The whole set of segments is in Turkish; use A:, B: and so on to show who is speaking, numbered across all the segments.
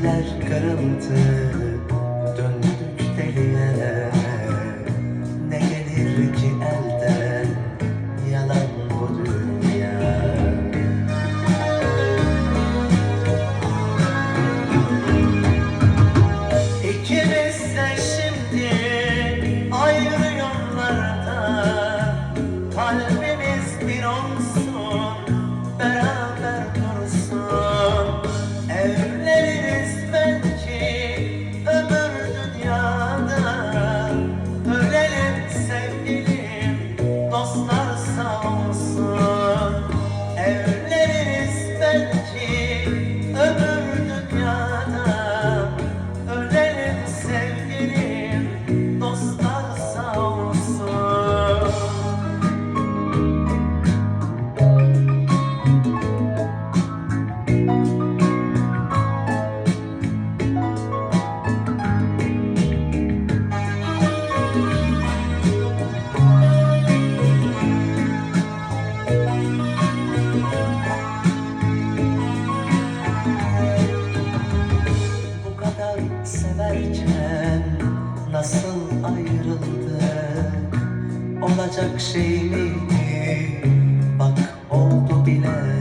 A: Ümitler kırıldı Döndük deliye. Ne gelir ki elden Yalan bu dünya? İkimiz de şimdi Evleniriz nasıl Olacak şey miydi bak oldu bile.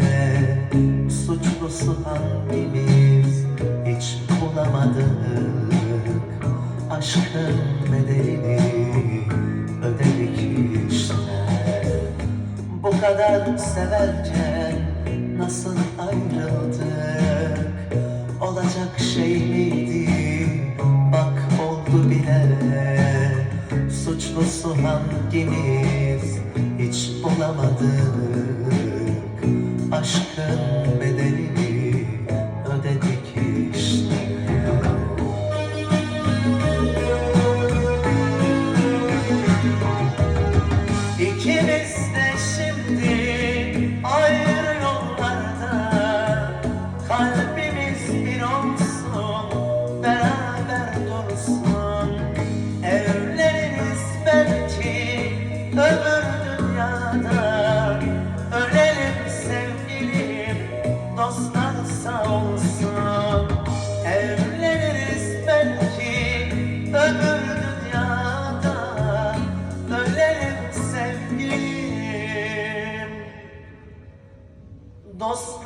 A: Suçlusu hangimiz? Hiç bulamadık. Aşkın bedelini ödedik işte. Bu kadar severken nasıl ayrıldık? Olacak şey miydi Suçlusu hangimiz hiç bulamadık Aşkın sağ olsun Evleniriz belki öbür dünyada. Ölelim sevgilim. Dostlar